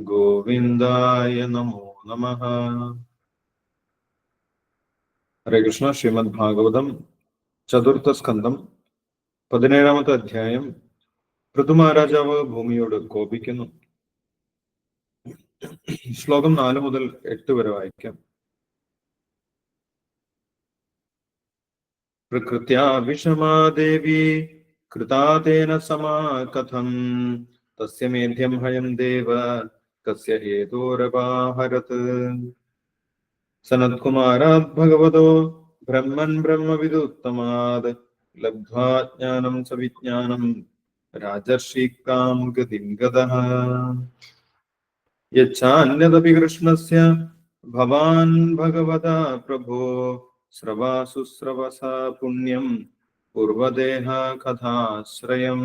ഗോവിന്ദായ നമോ നമ. ഹരേ കൃഷ്ണ ശ്രീമദ് ഭാഗവതം ചതുർത്ഥ സ്കന്ധം പതിനേഴാമത്തെ അധ്യായം. പൃഥുമഹാരാജാവ് ഭൂമിയോട് കോപിക്കുന്നു. ശ്ലോകം നാല് മുതൽ എട്ട് വരെ വായിക്കാം. പ്രകൃത്യാ വിഷമാദേവി കൃതാതേന സമാ കഥം തസ്യ മേധ്യം ഹയം ദേവ. കസ്യ ഹേതോരപാഹരത് സനത്കുമാരാത് ഭഗവതോ ബ്രഹ്മൻ ബ്രഹ്മവിദുത്തമാത് ലബ്ധ്വാ ജ്ഞാനം സവിജ്ഞാനം രാജർഷിക്കാം ഗതിം ഗതഃ യച്ഛാന്യദപി കൃഷ്ണസ്യ ഭവാൻ ഭഗവതാ പ്രഭോ സ്രവാസു സ്രവസ പുണ്യം പൂർവദേഹ കഥാശ്രയം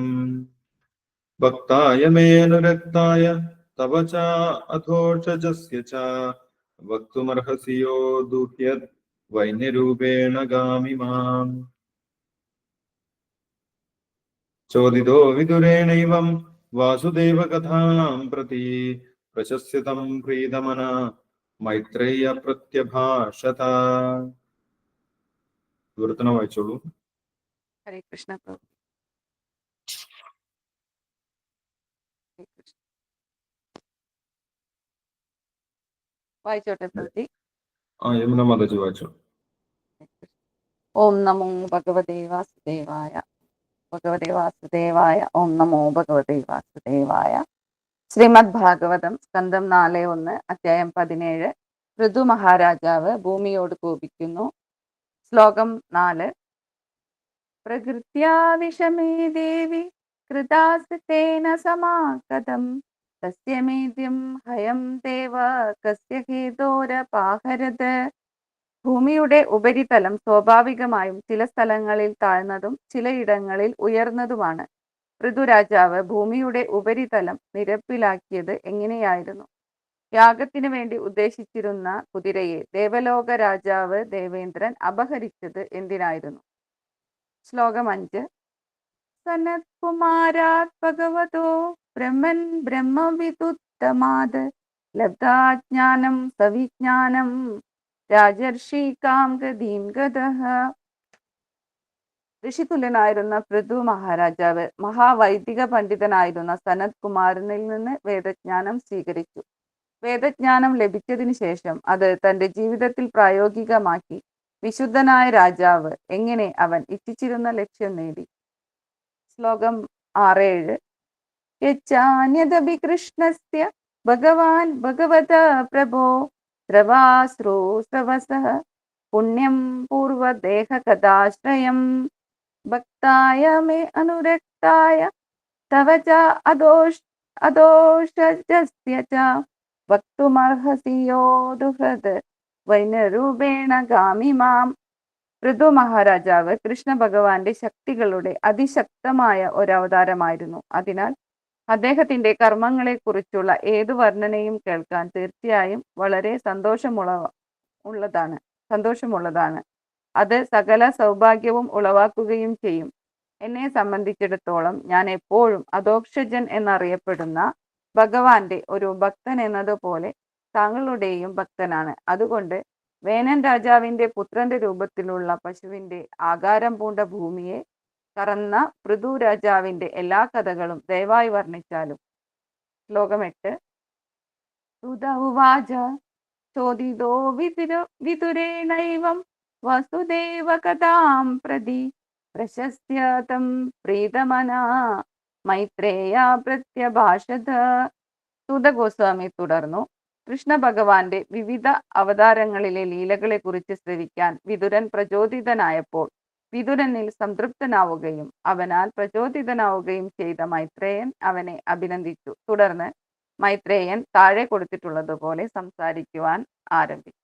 ഭക്തായ മേനുരക്തായ തവ ച അധോഷജസ്യ ച വക്തുമർഹസി യോ ദുഹ്യത് വൈന്യരൂപേണ ഗാമി മാം ചോദിതോ വിദുരേണൈവം വാസുദേവ കഥാം പ്രതി പ്രശസ്യതം പ്രീതമന മൈത്രേയ പ്രത്യഭാഷത വിവർത്തനം വായിച്ചോളൂ ഹരേ കൃഷ്ണ പ്രഭു ഹരേ കൃഷ്ണ. വായിച്ചോട്ടെ പ്രതി? ഓം നമോ ഭഗവതേ വാസുദേവായ ഭഗവതേ വാസുദേവായ ഓം നമോ ഭഗവതേ വാസുദേവായ. ശ്രീമദ് ഭാഗവതം സ്കന്ധം നാല് ഒന്ന് അധ്യായം പതിനേഴ്. ഋതു മഹാരാജാവ് ഭൂമിയോട് കോപിക്കുന്നു. ശ്ലോകം നാല്. പ്രകൃത്യാ വിഷമേ ദേവി കൃതാസ്തേന സമാഗതം. മേദ്യം ഹയം ദേവ കസ്യ ഹേതോരപാഹരത് ഭൂമിയുടെ ഉപരിതലം സ്വാഭാവികമായും ചില സ്ഥലങ്ങളിൽ താഴ്ന്നതും ചിലയിടങ്ങളിൽ ഉയർന്നതുമാണ്. ഋതുരാജാവ് ഭൂമിയുടെ ഉപരിതലം നിരപ്പിലാക്കിയത് എങ്ങനെയായിരുന്നു? യാഗത്തിനു വേണ്ടി ഉദ്ദേശിച്ചിരുന്ന കുതിരയെ ദേവലോക രാജാവ് ദേവേന്ദ്രൻ അപഹരിച്ചത് എന്തിനായിരുന്നു? ശ്ലോകം അഞ്ച് സനത്കുമാരാത് ഭഗവതോ ബ്രഹ്മൻ ബ്രഹ്മവിദുത്തമാത് ലബ്ധാജ്ഞാനം സവിജ്ഞാനം രാജർഷി കാം ഗതഃ ഋഷിതുല്യനായിരുന്ന പൃഥു മഹാരാജാവ് മഹാവൈദിക പണ്ഡിതനായിരുന്ന സനത് കുമാരനിൽ നിന്ന് വേദജ്ഞാനം സ്വീകരിച്ചു. വേദജ്ഞാനം ലഭിച്ചതിന് ശേഷം അത് തന്റെ ജീവിതത്തിൽ പ്രായോഗികമാക്കി. വിശുദ്ധനായ രാജാവ് എങ്ങനെ അവൻ ഇച്ഛിച്ചിരുന്ന ലക്ഷ്യം നേടി. ശ്ലോകം ആറേഴ് യച്ചാന്യദപി കൃഷ്ണസ്യ ഭഗവാൻ ഭഗവത പ്രഭോ സ്രവാശ്രോ സ്രവസഃ പുണ്യം പൂർവദേഹ കഥാശ്രയം ഭക്തായ മേ അനുരക്തായ തവ ച അദോഷ് അദോഷജസ്യ ച വക്തുമർഹസി യോ ദുഹൃത് വൈനരൂപേണ ഗാമി മാം ഋതു മഹാരാജാവ് കൃഷ്ണ ഭഗവാന്റെ ശക്തികളുടെ അതിശക്തമായ ഒരു അവതാരമായിരുന്നു അതിനാൽ അദ്ദേഹത്തിന്റെ കർമ്മങ്ങളെ കുറിച്ചുള്ള ഏതു വർണനയും കേൾക്കാൻ തീർച്ചയായും വളരെ സന്തോഷമുള്ള ഉള്ളതാണ് സന്തോഷമുള്ളതാണ്. അത് സകല സൗഭാഗ്യവും ഉളവാക്കുകയും ചെയ്യും. എന്നെ സംബന്ധിച്ചിടത്തോളം ഞാൻ എപ്പോഴും അധോക്ഷജൻ എന്നറിയപ്പെടുന്ന ഭഗവാന്റെ ഒരു ഭക്തൻ എന്നതുപോലെ താങ്കളുടെയും ഭക്തനാണ്. അതുകൊണ്ട് വേനൻ രാജാവിന്റെ പുത്രന്റെ രൂപത്തിലുള്ള പശുവിന്റെ ആകാരം പൂണ്ട ഭൂമിയെ കറന്ന പൃഥു രാജാവിന്റെ എല്ലാ കഥകളും ദയവായി വർണിച്ചാലും. ശ്ലോകം എട്ട്. സുത ഉവാച ചോദിതോ വിതുര വിതുരേണൈവം വസുദേവ കഥാം പ്രതി. പ്രശസ്യ പ്രീതമന മൈത്രേയ പ്രത്യഭാഷത സുതഗോസ്വാമി തുടർന്നു. കൃഷ്ണ ഭഗവാന്റെ വിവിധ അവതാരങ്ങളിലെ ലീലകളെ കുറിച്ച് ശ്രവിക്കാൻ വിതുരൻ പ്രചോദിതനായപ്പോൾ വിതുരനിൽ സംതൃപ്തനാവുകയും അവനാൽ പ്രചോദിതനാവുകയും ചെയ്ത മൈത്രേയൻ അവനെ അഭിനന്ദിച്ചു. തുടർന്ന് മൈത്രേയൻ താഴെ കൊടുത്തിട്ടുള്ളതുപോലെ സംസാരിക്കുവാൻ ആരംഭിച്ചു.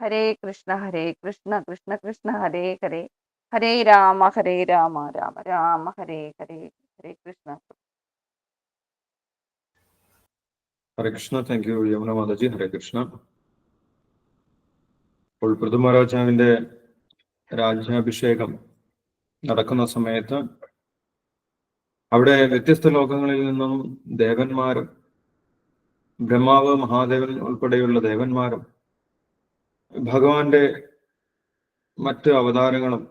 ഹരേ കൃഷ്ണ ഹരേ കൃഷ്ണ കൃഷ്ണ കൃഷ്ണ ഹരേ ഹരേ. ഹരേ രാമ ഹരേ രാമ രാമ രാമ ഹരേ ഹരേ. ഹരേ കൃഷ്ണ. ഹരേ കൃഷ്ണ താങ്ക് യു യമുന മാതാജി ഹരേ കൃഷ്ണ അപ്പോൾ പൃഥു മഹാരാജാവിന്റെ രാജ്യാഭിഷേകം നടക്കുന്ന സമയത്ത് അവിടെ വ്യത്യസ്ത ലോകങ്ങളിൽ നിന്നും ദേവന്മാരും ബ്രഹ്മാവ് മഹാദേവൻ ഉൾപ്പെടെയുള്ള ദേവന്മാരും ഭഗവാന്റെ മറ്റ് അവതാരങ്ങളും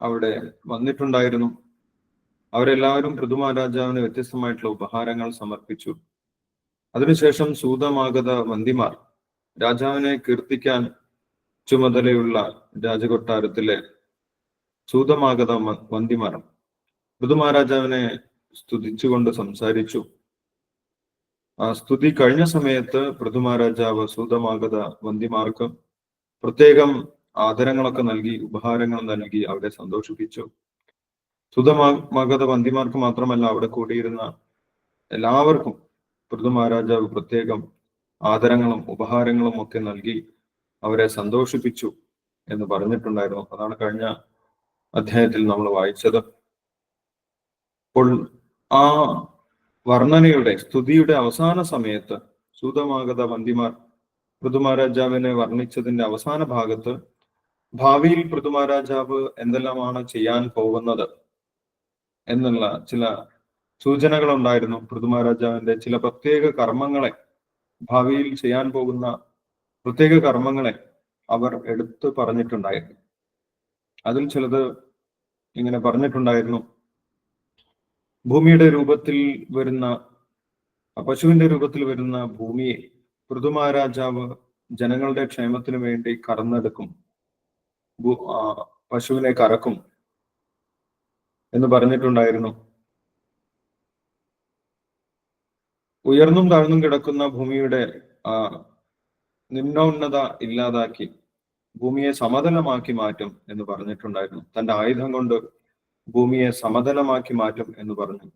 അവിടെ വന്നിട്ടുണ്ടായിരുന്നു. അവരെല്ലാവരും പൃഥു മഹാരാജാവിന് വ്യത്യസ്തമായിട്ടുള്ള ഉപഹാരങ്ങൾ സമർപ്പിച്ചു. അതിനുശേഷം സൂതമാഗത മന്തിമാർ രാജാവിനെ കീർത്തിക്കാൻ ചുമതലയുള്ള രാജകൊട്ടാരത്തിലെ സൂതമാഗത മന്തിമാർ ഋതുമഹാരാജാവിനെ സ്തുതിച്ചുകൊണ്ട് സംസാരിച്ചു. ആ സ്തുതി കഴിഞ്ഞ സമയത്ത് പൃഥുമഹാരാജാവ് സൂതമാഗത വന്തിമാർക്ക് പ്രത്യേകം ആദരങ്ങളൊക്കെ നൽകി ഉപഹാരങ്ങൾ നൽകി അവരെ സന്തോഷിപ്പിച്ചു. സുതമാഗത വന്ദിമാർക്ക് മാത്രമല്ല അവിടെ കൂടിയിരുന്ന എല്ലാവർക്കും പൃഥു മഹാരാജാവ് പ്രത്യേകം ആദരങ്ങളും ഉപഹാരങ്ങളും ഒക്കെ നൽകി അവരെ സന്തോഷിപ്പിച്ചു എന്ന് പറഞ്ഞിട്ടുണ്ടായിരുന്നു. അതാണ് കഴിഞ്ഞ അധ്യായത്തിൽ നമ്മൾ വായിച്ചത്. അപ്പോൾ ആ വർണനയുടെ സ്തുതിയുടെ അവസാന സമയത്ത് സൂതമാഗത വന്ദിമാർ പൃഥുമഹാരാജാവിനെ വർണിച്ചതിന്റെ അവസാന ഭാഗത്ത് ഭാവിയിൽ പൃഥുമഹാരാജാവ് എന്തെല്ലാമാണ് ചെയ്യാൻ പോകുന്നത് എന്നുള്ള ചില സൂചനകൾ ഉണ്ടായിരുന്നു പൃഥുമഹാരാജാവിന്റെ ചില പ്രത്യേക കർമ്മങ്ങളെ. ഭാവിയിൽ ചെയ്യാൻ പോകുന്ന പ്രത്യേക കർമ്മങ്ങളെ അവർ എടുത്തു പറഞ്ഞിട്ടുണ്ടായിരുന്നു. അതിൽ ചിലത് ഇങ്ങനെ പറഞ്ഞിട്ടുണ്ടായിരുന്നു. ഭൂമിയുടെ രൂപത്തിൽ വരുന്ന പശുവിന്റെ രൂപത്തിൽ വരുന്ന ഭൂമിയെ പൃഥുമഹാരാജാവ് ജനങ്ങളുടെ ക്ഷേമത്തിനു വേണ്ടി കറന്നെടുക്കും പശുവിനെ കറക്കും എന്ന് പറഞ്ഞിട്ടുണ്ടായിരുന്നു. ഉയർന്നും താഴ്ന്നും കിടക്കുന്ന ഭൂമിയുടെ നിമ്നോന്നത ഇല്ലാതാക്കി ഭൂമിയെ സമതലമാക്കി മാറ്റും എന്ന് പറഞ്ഞിട്ടുണ്ടായിരുന്നു. തന്റെ ആയുധം കൊണ്ട് ഭൂമിയെ സമതലമാക്കി മാറ്റും എന്ന് പറഞ്ഞു.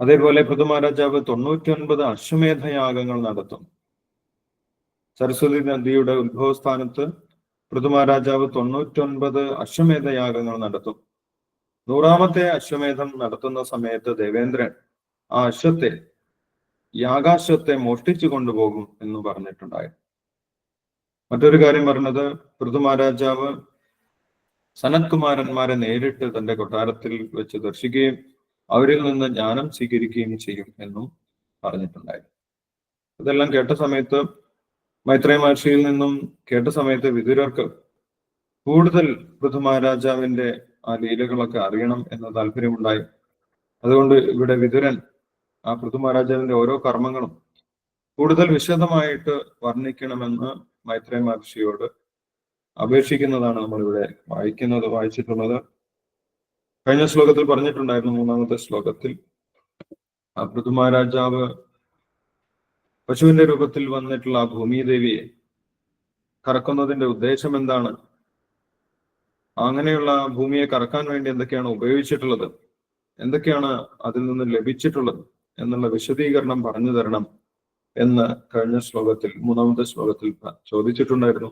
അതേപോലെ പൃഥുമഹാരാജാവ് തൊണ്ണൂറ്റി ഒൻപത് അശ്വമേധയാഗങ്ങൾ നടത്തും. സരസ്വതി നദിയുടെ ഉത്ഭവസ്ഥാനത്ത് പൃഥുമഹാരാജാവ് തൊണ്ണൂറ്റി ഒൻപത് അശ്വമേധയാഗങ്ങൾ നടത്തും. നൂറാമത്തെ അശ്വമേധം നടത്തുന്ന സമയത്ത് ദേവേന്ദ്രൻ ആ അശ്വത്തെ യാഗാശ്വത്തെ മോഷ്ടിച്ചു കൊണ്ടുപോകും എന്ന് പറഞ്ഞിട്ടുണ്ടായിരുന്നു മറ്റൊരു കാര്യം പറഞ്ഞത് പൃഥു മഹാരാജാവ് സനത് കുമാരന്മാരെ നേരിട്ട് തന്റെ കൊട്ടാരത്തിൽ വെച്ച് ദർശിക്കുകയും അവരിൽ നിന്ന് ജ്ഞാനം സ്വീകരിക്കുകയും ചെയ്യും എന്നും പറഞ്ഞിട്ടുണ്ടായിരുന്നു ഇതെല്ലാം കേട്ട സമയത്ത് മൈത്രേയ മഹർഷിയിൽ നിന്നും കേട്ട സമയത്ത് വിദുരർക്ക് കൂടുതൽ പൃഥു മഹാരാജാവിന്റെ ആ ലീലകളൊക്കെ അറിയണം എന്ന താല്പര്യമുണ്ടായി. അതുകൊണ്ട് ഇവിടെ വിതുരൻ ആ പൃഥു മഹാരാജാവിന്റെ ഓരോ കർമ്മങ്ങളും കൂടുതൽ വിശദമായിട്ട് വർണിക്കണമെന്ന് മൈത്രേ മഹർഷിയോട് അപേക്ഷിക്കുന്നതാണ് നമ്മളിവിടെ വായിക്കുന്നത് വായിച്ചിട്ടുള്ളത്. കഴിഞ്ഞ ശ്ലോകത്തിൽ പറഞ്ഞിട്ടുണ്ടായിരുന്നു മൂന്നാമത്തെ ശ്ലോകത്തിൽ. പൃഥു മഹാരാജാവ് പശുവിന്റെ രൂപത്തിൽ വന്നിട്ടുള്ള ആ ഭൂമിദേവിയെ കറക്കുന്നതിന്റെ ഉദ്ദേശം എന്താണ്? അങ്ങനെയുള്ള ഭൂമിയെ കറക്കാൻ വേണ്ടി എന്തൊക്കെയാണ് ഉപയോഗിച്ചിട്ടുള്ളത്? എന്തൊക്കെയാണ് അതിൽ നിന്ന് ലഭിച്ചിട്ടുള്ളത്? എന്നുള്ള വിശദീകരണം പറഞ്ഞു തരണം എന്ന് കഴിഞ്ഞ ശ്ലോകത്തിൽ മൂന്നാമത്തെ ശ്ലോകത്തിൽ ചോദിച്ചിട്ടുണ്ടായിരുന്നു.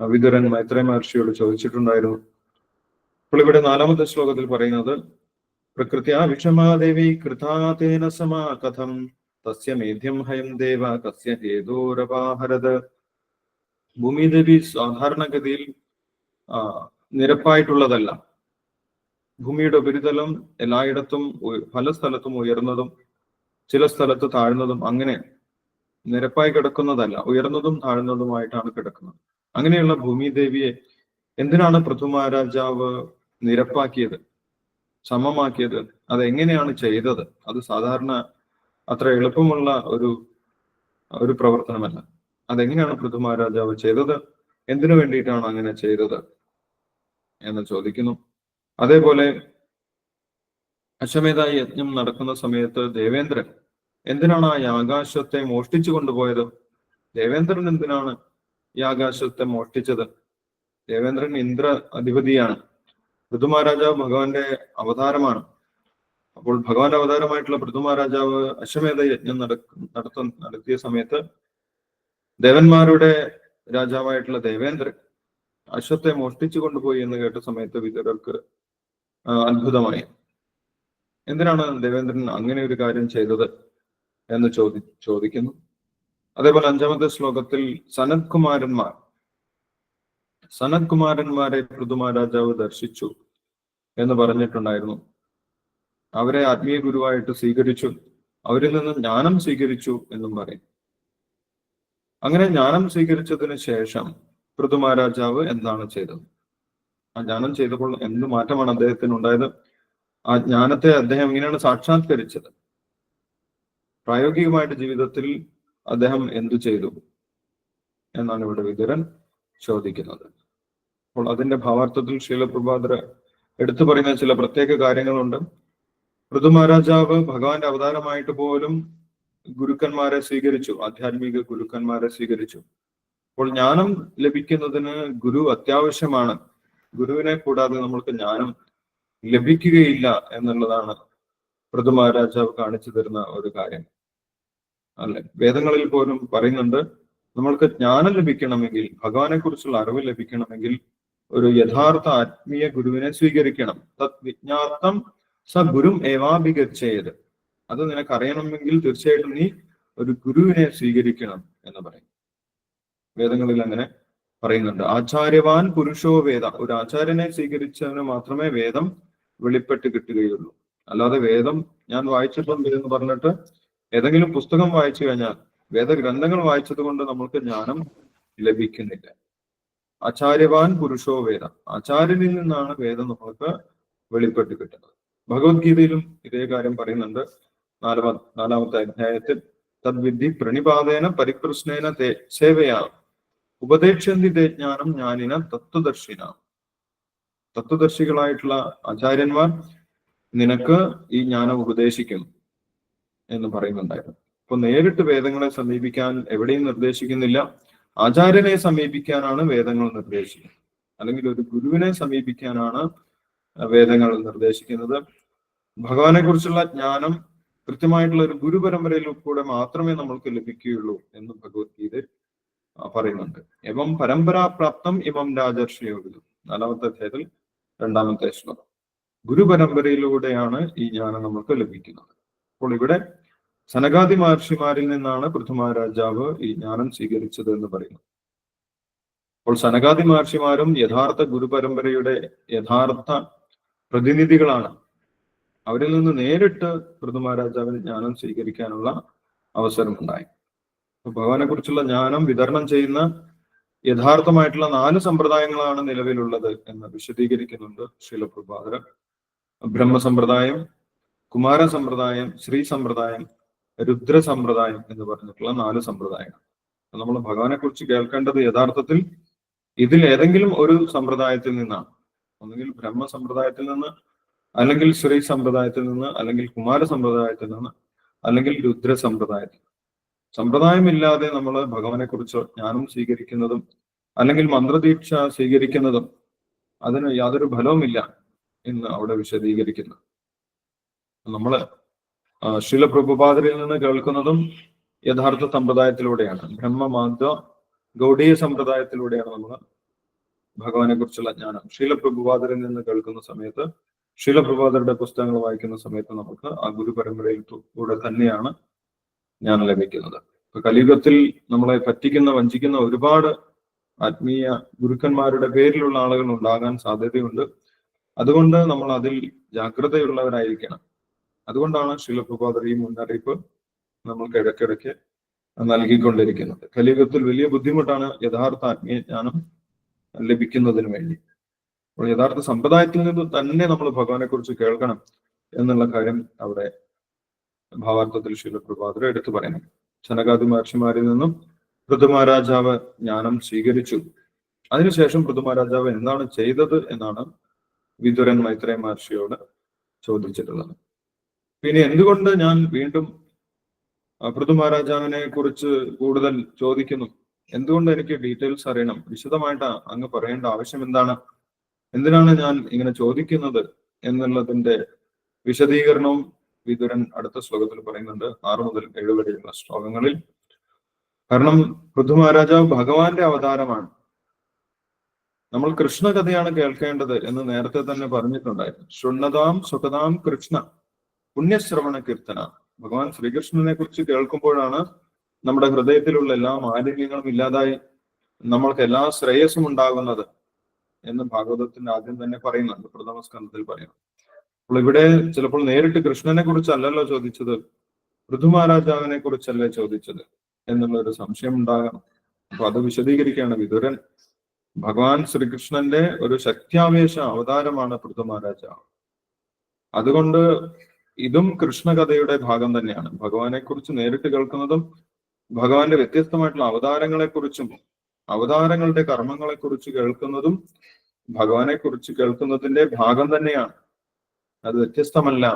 വിതുരൻ മൈത്രേ മഹർഷിയോട് ചോദിച്ചിട്ടുണ്ടായിരുന്നു. അപ്പോൾ ഇവിടെ നാലാമത്തെ ശ്ലോകത്തിൽ പറയുന്നത് പ്രകൃത്യാ വിഷമാദേവി കൃതാതേന സമാ കഥം തസ്യ മേധ്യം ഹയം ദേവ കസ്യ ഹേതോരപാഹരത് ഭൂമിദേവി സാധാരണഗതിയിൽ നിരപ്പായിട്ടുള്ളതല്ല. ഭൂമിയുടെ ഉപരിതലം എല്ലായിടത്തും പല സ്ഥലത്തും ഉയർന്നതും ചില സ്ഥലത്ത് താഴ്ന്നതും അങ്ങനെ നിരപ്പായി കിടക്കുന്നതല്ല ഉയർന്നതും താഴ്ന്നതുമായിട്ടാണ് കിടക്കുന്നത്. അങ്ങനെയുള്ള ഭൂമിദേവിയെ എന്തിനാണ് പൃഥു മഹാരാജാവ് നിരപ്പാക്കിയത് സമമാക്കിയത് അതെങ്ങനെയാണ് ചെയ്തത്? അത് സാധാരണ അത്ര എളുപ്പമുള്ള ഒരു ഒരു പ്രവർത്തനമല്ല. അതെങ്ങനെയാണ് പൃഥു മഹാരാജാവ് ചെയ്തത്? എന്തിനു വേണ്ടിയിട്ടാണ് അങ്ങനെ ചെയ്തത്? എന്ന് ചോദിക്കുന്നു. അതേപോലെ അശ്വമേധ യജ്ഞം നടക്കുന്ന സമയത്ത് ദേവേന്ദ്രൻ എന്തിനാണ് ആ യാകാശത്തെ മോഷ്ടിച്ചു കൊണ്ടുപോയത്? ദേവേന്ദ്രൻ എന്തിനാണ് ഈ ആകാശത്തെ മോഷ്ടിച്ചത്? ദേവേന്ദ്രൻ ഇന്ദ്ര അധിപതിയാണ്. പൃഥുമഹാരാജാവ് ഭഗവാന്റെ അവതാരമാണ്. അപ്പോൾ ഭഗവാന്റെ അവതാരമായിട്ടുള്ള പൃഥുമഹാരാജാവ് അശ്വമേധ യജ്ഞം നടക്ക നടത്ത നടത്തിയ സമയത്ത് ദേവന്മാരുടെ രാജാവായിട്ടുള്ള ദേവേന്ദ്രൻ അശ്വത്തെ മോഷ്ടിച്ചു കൊണ്ടുപോയി എന്ന് കേട്ട സമയത്ത് വിതുരർക്ക് ആ, അത്ഭുതമായി. എന്തിനാണ് ദേവേന്ദ്രൻ അങ്ങനെ ഒരു കാര്യം ചെയ്തത് എന്ന് ചോദി ചോദിക്കുന്നു? അതേപോലെ അഞ്ചാമത്തെ ശ്ലോകത്തിൽ സനത് കുമാരന്മാർ സനത് കുമാരന്മാരെ പൃഥുമാരാജാവ് ദർശിച്ചു എന്ന് പറഞ്ഞിട്ടുണ്ടായിരുന്നു. അവരെ ആത്മീയ ഗുരുവായിട്ട് സ്വീകരിച്ചു. അവരിൽ നിന്ന് ജ്ഞാനം സ്വീകരിച്ചു എന്നും പറയും. അങ്ങനെ ജ്ഞാനം സ്വീകരിച്ചതിന് ശേഷം പൃഥുമാരാജാവ് എന്താണ് ചെയ്തത്? ആ ജ്ഞാനം ചെയ്തപ്പോൾ എന്ത് മാറ്റമാണ് അദ്ദേഹത്തിന് ഉണ്ടായത്? ആ ജ്ഞാനത്തെ അദ്ദേഹം എങ്ങനെയാണ് സാക്ഷാത്കരിച്ചത്? പ്രായോഗികമായിട്ട് ജീവിതത്തിൽ അദ്ദേഹം എന്തു ചെയ്തു? എന്നാണ് ഇവിടെ വിതുരൻ ചോദിക്കുന്നത്. അപ്പോൾ അതിന്റെ ഭാവാർത്ഥത്തിൽ ശീലപ്രഭാതർ എടുത്തു പറയുന്ന ചില പ്രത്യേക കാര്യങ്ങളുണ്ട്. ഋതുമഹാരാജാവ് മഹാരാജാവ് ഭഗവാന്റെ അവതാരമായിട്ട് പോലും ഗുരുക്കന്മാരെ സ്വീകരിച്ചു. ആധ്യാത്മിക ഗുരുക്കന്മാരെ സ്വീകരിച്ചു. അപ്പോൾ ജ്ഞാനം ലഭിക്കുന്നതിന് ഗുരു അത്യാവശ്യമാണ്. ഗുരുവിനെ കൂടാതെ നമ്മൾക്ക് ജ്ഞാനം ലഭിക്കുകയില്ല എന്നുള്ളതാണ് പ്രഥമ രാജാവ് കാണിച്ചു തരുന്ന ഒരു കാര്യം. അല്ലെ വേദങ്ങളിൽ പോലും പറയുന്നുണ്ട് നമ്മൾക്ക് ജ്ഞാനം ലഭിക്കണമെങ്കിൽ ഭഗവാനെ കുറിച്ചുള്ള അറിവ് ലഭിക്കണമെങ്കിൽ ഒരു യഥാർത്ഥ ആത്മീയ ഗുരുവിനെ സ്വീകരിക്കണം. തത് വിജ്ഞാർത്ഥം സ ഗുരും ഏവാഭിഗച്ഛേത്. അത് നിനക്ക് അറിയണമെങ്കിൽ തീർച്ചയായിട്ടും നീ ഒരു ഗുരുവിനെ സ്വീകരിക്കണം എന്ന് പറയും. വേദങ്ങളിൽ അങ്ങനെ പറയുന്നുണ്ട്. ആചാര്യവാൻ പുരുഷോ വേദ. ഒരു ആചാര്യനെ സ്വീകരിച്ചവന് മാത്രമേ വേദം വെളിപ്പെട്ട് കിട്ടുകയുള്ളൂ. അല്ലാതെ വേദം ഞാൻ വായിച്ചിട്ടുണ്ട് എന്ന് പറഞ്ഞിട്ട് ഏതെങ്കിലും പുസ്തകം വായിച്ചു കഴിഞ്ഞാൽ വേദഗ്രന്ഥങ്ങൾ വായിച്ചത് കൊണ്ട് നമ്മൾക്ക് ജ്ഞാനം ലഭിക്കുന്നില്ല. ആചാര്യവാൻ പുരുഷോ വേദ. ആചാര്യനിൽ നിന്നാണ് വേദം നമ്മൾക്ക് വെളിപ്പെട്ട് കിട്ടുന്നത്. ഭഗവത്ഗീതയിലും ഇതേ കാര്യം പറയുന്നുണ്ട്. നാലാമ നാലാമത്തെ അധ്യായത്തിൽ തദ്വിധി പ്രണിപാതേന പരിപ്രശ്നേന തേ തേ ജ്ഞാനം ജ്ഞാനിന തത്വദർശിന. തത്വദർശികളായിട്ടുള്ള ആചാര്യന്മാർ നിനക്ക് ഈ ജ്ഞാനം ഉപദേശിക്കും എന്ന് പറയുന്നുണ്ടായിരുന്നു. അപ്പൊ നേരിട്ട് വേദങ്ങളെ സമീപിക്കാൻ എവിടെയും നിർദ്ദേശിക്കുന്നില്ല. ആചാര്യനെ സമീപിക്കാനാണ് വേദങ്ങൾ നിർദ്ദേശിക്കുന്നത്. അല്ലെങ്കിൽ ഒരു ഗുരുവിനെ സമീപിക്കാനാണ് വേദങ്ങൾ നിർദ്ദേശിക്കുന്നത്. ഭഗവാനെ കുറിച്ചുള്ള ജ്ഞാനം കൃത്യമായിട്ടുള്ള ഒരു ഗുരുപരമ്പരയിൽ കൂടെ മാത്രമേ നമ്മൾക്ക് ലഭിക്കുകയുള്ളൂ എന്ന് ഭഗവത്ഗീത പറയുന്നുണ്ട്. എവം പരമ്പരാപ്രാപ്തം ഇവം രാജർഷിയോഗിലും നാലാമത്തെ അധ്യായത്തിൽ രണ്ടാമത്തെ ശ്ലോകം. ഗുരുപരമ്പരയിലൂടെയാണ് ഈ ജ്ഞാനം നമുക്ക് ലഭിക്കുന്നത്. അപ്പോൾ ഇവിടെ സനകാദി മഹർഷിമാരിൽ നിന്നാണ് പൃഥ്വ ഈ ജ്ഞാനം സ്വീകരിച്ചത് എന്ന് പറയുന്നു അപ്പോൾ സനകാദി മഹർഷിമാരും യഥാർത്ഥ ഗുരുപരമ്പരയുടെ യഥാർത്ഥ പ്രതിനിധികളാണ്. അവരിൽ നിന്ന് നേരിട്ട് പൃഥു മഹാരാജാവിന് ജ്ഞാനം സ്വീകരിക്കാനുള്ള അവസരമുണ്ടായി. ഭഗവാനെ കുറിച്ചുള്ള ജ്ഞാനം വിതരണം ചെയ്യുന്ന യഥാർത്ഥമായിട്ടുള്ള നാല് സമ്പ്രദായങ്ങളാണ് നിലവിലുള്ളത് എന്ന് വിശദീകരിക്കുന്നുണ്ട് ശിലപ്രഭാകരൻ ബ്രഹ്മസമ്പ്രദായം കുമാര സമ്പ്രദായം ശ്രീ സമ്പ്രദായം രുദ്ര സമ്പ്രദായം എന്ന് പറഞ്ഞിട്ടുള്ള നാല് സമ്പ്രദായങ്ങൾ. നമ്മൾ ഭഗവാനെ കുറിച്ച് കേൾക്കേണ്ടത് യഥാർത്ഥത്തിൽ ഇതിൽ ഏതെങ്കിലും ഒരു സമ്പ്രദായത്തിൽ നിന്നാണ്. ഒന്നുകിൽ ബ്രഹ്മ സമ്പ്രദായത്തിൽ നിന്ന് അല്ലെങ്കിൽ ശ്രീ സമ്പ്രദായത്തിൽ നിന്ന് അല്ലെങ്കിൽ കുമാര സമ്പ്രദായത്തിൽ നിന്ന് അല്ലെങ്കിൽ രുദ്ര സമ്പ്രദായത്തിൽ സമ്പ്രദായമില്ലാതെ നമ്മൾ ഭഗവാനെ കുറിച്ച് ജ്ഞാനം സ്വീകരിക്കുന്നതും അല്ലെങ്കിൽ മന്ത്രദീക്ഷ സ്വീകരിക്കുന്നതും അതിന് യാതൊരു ഫലവുമില്ല എന്ന് അവിടെ വിശദീകരിക്കുന്നു. നമ്മൾ ശിലപ്രഭുപാദരിൽ നിന്ന് കേൾക്കുന്നതും യഥാർത്ഥ സമ്പ്രദായത്തിലൂടെയാണ്. ബ്രഹ്മമാധ്വ ഗൗഡീയ സമ്പ്രദായത്തിലൂടെയാണ് നമ്മൾ ഭഗവാനെ കുറിച്ചുള്ള ജ്ഞാനം. ശീലപ്രഭുപാദരിൽ നിന്ന് കേൾക്കുന്ന സമയത്ത് ശീലപ്രഭാതരുടെ പുസ്തകങ്ങൾ വായിക്കുന്ന സമയത്ത് നമുക്ക് ആ ഗുരു പരമ്പരയിൽ കൂടെ തന്നെയാണ് ജ്ഞാനം ലഭിക്കുന്നത്. ഇപ്പൊ കലിയുഗത്തിൽ നമ്മളെ പറ്റിക്കുന്ന വഞ്ചിക്കുന്ന ഒരുപാട് ആത്മീയ ഗുരുക്കന്മാരുടെ പേരിലുള്ള ആളുകൾ ഉണ്ടാകാൻ സാധ്യതയുണ്ട്. അതുകൊണ്ട് നമ്മൾ അതിൽ ജാഗ്രതയുള്ളവരായിരിക്കണം. അതുകൊണ്ടാണ് ശീലപ്രഭാതർ ഈ മുന്നറിയിപ്പ് നമ്മൾക്ക് ഇടയ്ക്കിടയ്ക്ക് നൽകിക്കൊണ്ടിരിക്കുന്നത്. കലിയുഗത്തിൽ വലിയ ബുദ്ധിമുട്ടാണ് യഥാർത്ഥ ആത്മീയ ജ്ഞാനം ലഭിക്കുന്നതിന് വേണ്ടി. അപ്പോൾ യഥാർത്ഥ സമ്പ്രദായത്തിൽ നിന്ന് തന്നെ നമ്മൾ ഭഗവാനെ കുറിച്ച് കേൾക്കണം എന്നുള്ള കാര്യം അവിടെ ഭാവാർത്ഥത്തിൽ ശീലപ്രഭാതർ എടുത്തു പറയുന്നത് സനകാദി മഹർഷിമാരിൽ നിന്നും പൃഥുമഹാരാജാവ് ജ്ഞാനം സ്വീകരിച്ചു. അതിനുശേഷം പൃഥുമഹാരാജാവ് എന്താണ് ചെയ്തത് എന്നാണ് വിതുരൻ മൈത്രേ മഹർഷിയോട് ചോദിച്ചിട്ടുള്ളത്. പിന്നെ എന്തുകൊണ്ട് ഞാൻ വീണ്ടും പൃഥു കുറിച്ച് കൂടുതൽ ചോദിക്കുന്നു? എന്തുകൊണ്ട് എനിക്ക് ഡീറ്റെയിൽസ് അറിയണം? വിശദമായിട്ട് അങ്ങ് പറയേണ്ട ആവശ്യം എന്താണ്? എന്തിനാണ് ഞാൻ ഇങ്ങനെ ചോദിക്കുന്നത് എന്നുള്ളതിന്റെ വിശദീകരണവും വിതുരൻ അടുത്ത ശ്ലോകത്തിൽ പറയുന്നുണ്ട് ആറ് മുതൽ ഏഴ് വരെയുള്ള ശ്ലോകങ്ങളിൽ. കാരണം പൃഥു മഹാരാജാവ് ഭഗവാന്റെ അവതാരമാണ്. നമ്മൾ കൃഷ്ണകഥയാണ് കേൾക്കേണ്ടത് എന്ന് നേരത്തെ തന്നെ പറഞ്ഞിട്ടുണ്ടായിരുന്നു. ശുണ്ണതാം സുഖതാം കൃഷ്ണ പുണ്യശ്രവണ കീർത്തന. ഭഗവാൻ ശ്രീകൃഷ്ണനെ കുറിച്ച് കേൾക്കുമ്പോഴാണ് നമ്മുടെ ഹൃദയത്തിലുള്ള എല്ലാ മാലിന്യങ്ങളും ഇല്ലാതായി നമ്മൾക്ക് എല്ലാ ശ്രേയസ്സും ഉണ്ടാകുന്നത് എന്ന് ഭാഗവതത്തിന്റെ ആദ്യം തന്നെ പറയുന്നുണ്ട്. പ്രഥമ സ്കന്ധത്തിൽ പറയുന്നു. അപ്പോൾ ഇവിടെ ചിലപ്പോൾ നേരിട്ട് കൃഷ്ണനെ കുറിച്ചല്ലല്ലോ ചോദിച്ചത് പൃഥുമഹാരാജാവിനെ കുറിച്ചല്ലേ ചോദിച്ചത് എന്നുള്ള ഒരു സംശയം ഉണ്ടാകണം. അപ്പൊ അത് വിശദീകരിക്കുകയാണ് വിതുരൻ. ഭഗവാൻ ശ്രീകൃഷ്ണന്റെ ഒരു ശക്തിയാവേശ അവതാരമാണ് പൃഥുമഹാരാജാവ് അതുകൊണ്ട് ഇതും കൃഷ്ണകഥയുടെ ഭാഗം തന്നെയാണ്. ഭഗവാനെ കുറിച്ച് നേരിട്ട് കേൾക്കുന്നതും ഭഗവാന്റെ വ്യത്യസ്തമായിട്ടുള്ള അവതാരങ്ങളെ കുറിച്ചും അവതാരങ്ങളുടെ കർമ്മങ്ങളെ കുറിച്ച് കേൾക്കുന്നതും ഭഗവാനെ കുറിച്ച് കേൾക്കുന്നതിന്റെ ഭാഗം തന്നെയാണ്. അത് വ്യത്യസ്തമല്ല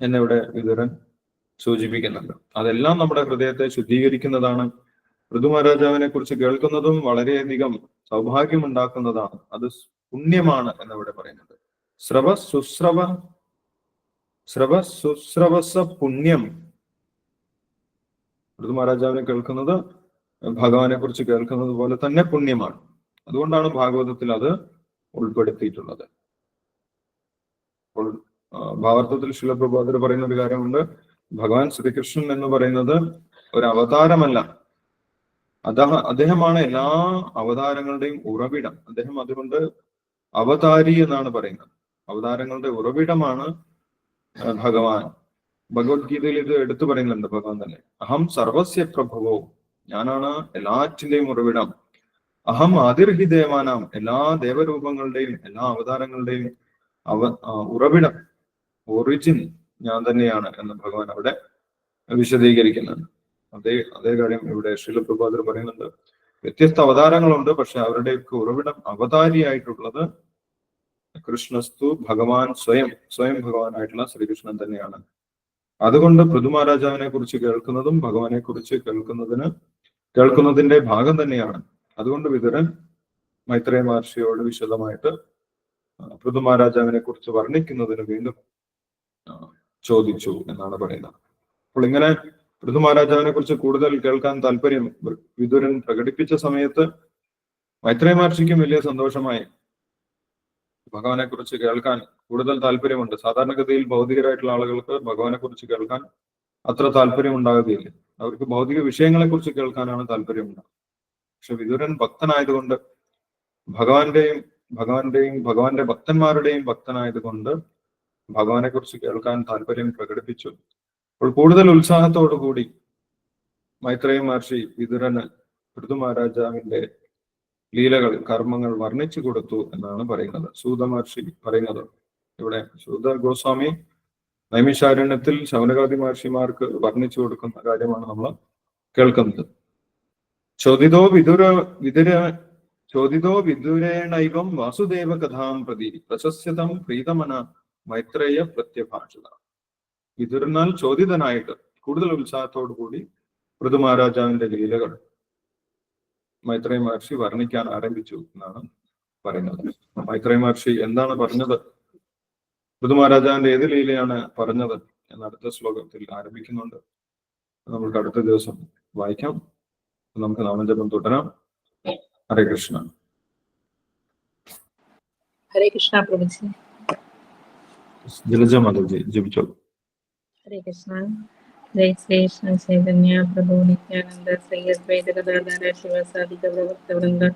എന്നിവിടെ വിതുരൻ സൂചിപ്പിക്കുന്നുണ്ട്. അതെല്ലാം നമ്മുടെ ഹൃദയത്തെ ശുദ്ധീകരിക്കുന്നതാണ്. ഋതു മഹാരാജാവിനെ കുറിച്ച് കേൾക്കുന്നതും വളരെയധികം സൗഭാഗ്യമുണ്ടാക്കുന്നതാണ്. അത് പുണ്യമാണ് എന്നിവിടെ പറയുന്നത് ശ്രവ സുശ്രവ ശ്രവ സുശ്രവസ പുണ്യം. ഋതു മഹാരാജാവിനെ കേൾക്കുന്നത് ഭഗവാനെ കുറിച്ച് കേൾക്കുന്നത് പോലെ തന്നെ പുണ്യമാണ്. അതുകൊണ്ടാണ് ഭാഗവതത്തിൽ അത് ഉൾപ്പെടുത്തിയിട്ടുള്ളത്. അപ്പോൾ ഭാവാർത്ഥത്തിൽ ശിലപ്രഭാതർ പറയുന്ന ഒരു കാര്യമുണ്ട്. ഭഗവാൻ ശ്രീകൃഷ്ണൻ എന്ന് പറയുന്നത് ഒരു അവതാരമല്ല. അദ്ദേഹം അദ്ദേഹമാണ് എല്ലാ അവതാരങ്ങളുടെയും ഉറവിടം. അദ്ദേഹം അതുകൊണ്ട് അവതാരി എന്നാണ് പറയുന്നത്. അവതാരങ്ങളുടെ ഉറവിടമാണ് ഭഗവാൻ. ഭഗവത്ഗീതയിൽ ഇത് എടുത്തു പറയുന്നുണ്ട് ഭഗവാൻ തന്നെ. അഹം സർവസ്യ പ്രഭവോ ഞാനാണ് എല്ലാറ്റിന്റെയും ഉറവിടം. അഹം ആദിർഹി ദേവാനാം എല്ലാ ദേവരൂപങ്ങളുടെയും എല്ലാ അവതാരങ്ങളുടെയും അവ ഉറവിടം ഒറിജിൻ ഞാൻ തന്നെയാണ് എന്ന് ഭഗവാൻ അവിടെ വിശദീകരിക്കുന്നുണ്ട് അതേ അതേ കാര്യം ഇവിടെ ശീലപ്രഭാതർ പറയുന്നുണ്ട്. വ്യത്യസ്ത അവതാരങ്ങളുണ്ട് പക്ഷെ അവരുടെയൊക്കെ ഉറവിടം അവതാരിയായിട്ടുള്ളത് കൃഷ്ണസ്തു ഭഗവാൻ സ്വയം സ്വയം ഭഗവാനായിട്ടുള്ള ശ്രീകൃഷ്ണൻ തന്നെയാണ്. അതുകൊണ്ട് പൃഥുമാരാജാവിനെ കുറിച്ച് കേൾക്കുന്നതും ഭഗവാനെ കുറിച്ച് കേൾക്കുന്നതിന് കേൾക്കുന്നതിന്റെ ഭാഗം തന്നെയാണ്. അതുകൊണ്ട് വിതുരൻ മൈത്രേയ മഹർഷിയോട് വിശദമായിട്ട് പൃഥുമഹാരാജാവിനെ കുറിച്ച് വർണിക്കുന്നതിന് വീണ്ടും ചോദിച്ചു എന്നാണ് പറയുന്നത്. അപ്പോൾ ഇങ്ങനെ പൃഥുമഹാരാജാവിനെ കുറിച്ച് കൂടുതൽ കേൾക്കാൻ താല്പര്യം വിദുരൻ പ്രകടിപ്പിച്ച സമയത്ത് മൈത്രേ മഹർഷിക്കും വലിയ സന്തോഷമായി. ഭഗവാനെ കുറിച്ച് കേൾക്കാൻ കൂടുതൽ താല്പര്യമുണ്ട്. സാധാരണഗതിയിൽ ഭൗതികരായിട്ടുള്ള ആളുകൾക്ക് ഭഗവാനെ കുറിച്ച് കേൾക്കാൻ അത്ര താല്പര്യം ഉണ്ടാകുകയില്ല അവർക്ക് ഭൗതിക വിഷയങ്ങളെ കുറിച്ച് കേൾക്കാനാണ് താല്പര്യമുണ്ടാകുന്നത് പക്ഷെ വിദുരൻ ഭക്തനായതുകൊണ്ട് ഭഗവാന്റെയും ഭഗവാന്റെയും ഭഗവാന്റെ ഭക്തന്മാരുടെയും ഭക്തനായതുകൊണ്ട് ഭഗവാനെ കുറിച്ച് കേൾക്കാൻ താല്പര്യം പ്രകടിപ്പിച്ചു. അപ്പോൾ കൂടുതൽ ഉത്സാഹത്തോടു കൂടി മൈത്രേയ മഹർഷി വിതുരന് ഋതു മഹാരാജാവിന്റെ ലീലകൾ കർമ്മങ്ങൾ വർണിച്ചു കൊടുത്തു എന്നാണ് പറയുന്നത്. സൂത മഹർഷി പറയുന്നത്. ഇവിടെ സൂത ഗോസ്വാമി നൈമിഷാരണ്യത്തിൽ ശൗനകാദി മഹർഷിമാർക്ക് വർണിച്ചു കൊടുക്കുന്ന കാര്യമാണ് നമ്മൾ കേൾക്കുന്നത്. ചോദിതോ വിതുര വിതുര ചോദിതോ വിദുരേണൈവം വാസുദേവ കഥാം പ്രതി പ്രശസ്യതം പ്രീതമന മൈത്രേയ പ്രത്യഭാഷിത. വിദുരനാൽ ചോദിതനായിട്ട് കൂടുതൽ ഉത്സാഹത്തോടു കൂടി പൃഥു മഹാരാജാവിന്റെ ലീലകൾ മൈത്രേയ മഹർഷി വർണിക്കാൻ ആരംഭിച്ചു എന്നാണ് പറയുന്നത്. മൈത്രേയ മഹർഷി എന്താണ് പറഞ്ഞത്? പൃഥു മഹാരാജാവിന്റെ ഏത് ലീലയാണ് പറഞ്ഞത് എന്ന് അടുത്ത ശ്ലോകത്തിൽ ആരംഭിക്കുന്നുണ്ട്. നമുക്ക് അടുത്ത ദിവസം വായിക്കാം. നമുക്ക് നാമജപം തുടരാം. हरे कृष्णा। हरे कृष्णा प्रभु जी जलजा माधव जी जी चलो। हरे कृष्णा। जय श्री कृष्ण चैतन्य प्रभु नित्यानंद सैयद वेद गदाधर शिव साधिक प्रभक्त वृंदा।